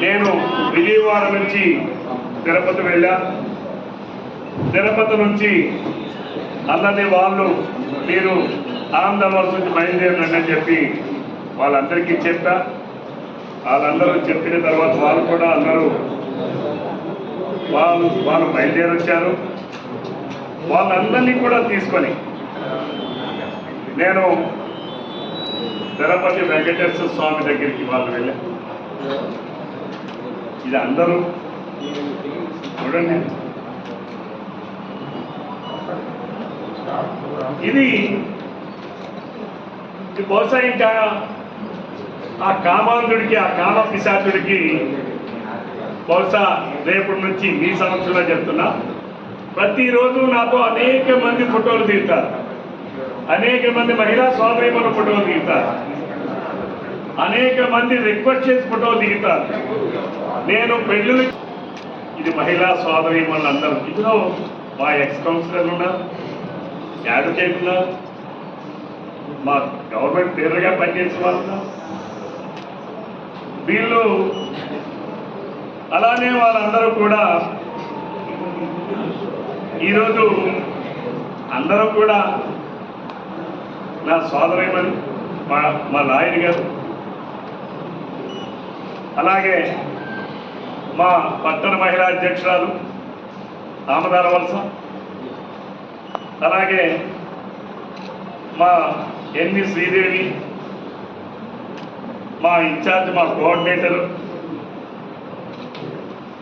నేను విజయవాడ నుంచి తిరుపతి వెళ్ళా. తిరుపతి నుంచి అన్నది వాళ్ళు మీరు ఆనందవలస నుంచి బయలుదేరండి అని చెప్పి వాళ్ళందరికీ చెప్పా. వాళ్ళందరూ చెప్పిన తర్వాత వాళ్ళు కూడా అందరూ వాళ్ళు వాళ్ళు బయలుదేరొచ్చారు. వాళ్ళందరినీ కూడా తీసుకొని నేను తిరుపతి వెంకటేశ్వర స్వామి దగ్గరికి వాళ్ళు వెళ్ళాను ఇది అందరూ చూడండి. ఇది ఇది బహుశా ఇంకా ఆ కామాంధుడికి ఆ కామ పిశాచుడికి బహుశా రేపటి నుంచి మీ సంవత్సరంలో చెప్తున్నా. ప్రతిరోజు నాతో అనేక మంది ఫోటోలు దిగుతారు అనేక మంది మహిళా సోదరిమల ఫోటోలు దిగుతారు అనేక మంది రిక్వెస్ట్ చేసి ఫోటోలు దిగుతారు. నేను పెళ్ళిళ్ళు ఇది మహిళా సోదరిమణులు అందరూ. ఇందులో మా ఎక్స్ కౌన్సిలర్ ఉన్నారు అడ్వకేట్ ఉన్నారు మా గవర్నమెంట్ పేరుగా పనిచేసే వాళ్ళు వీళ్ళు అలానే వాళ్ళందరూ కూడా ఈరోజు అందరూ కూడా నా సోదరేమని మా మా లాయర్ గారు అలాగే మా పట్టణ మహిళా అధ్యక్షురాలు ఆమదార వలస అలాగే మా ఎన్ని శ్రీదేవి మా ఇన్ఛార్జ్ మా కోఆర్డినేటర్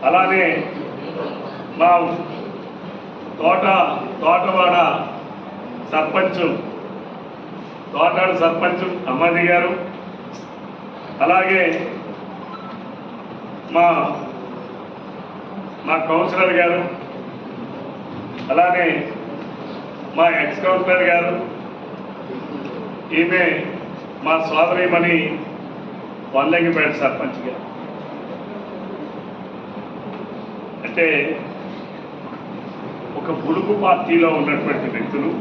అలానే మా తోట తోటవాడ సర్పంచ్ తోటాడు సర్పంచ్ అమ్మాజీ గారు అలాగే మా మా కౌన్సిలర్ గారు అలానే మా ఎక్స్ కౌన్సిలర్ గారు ఈమె మా సోదరిమణి వందంగిపేట సర్పంచ్ గారు. అంటే ఒక బుడుగు పార్టీలో ఉన్నటువంటి వ్యక్తులు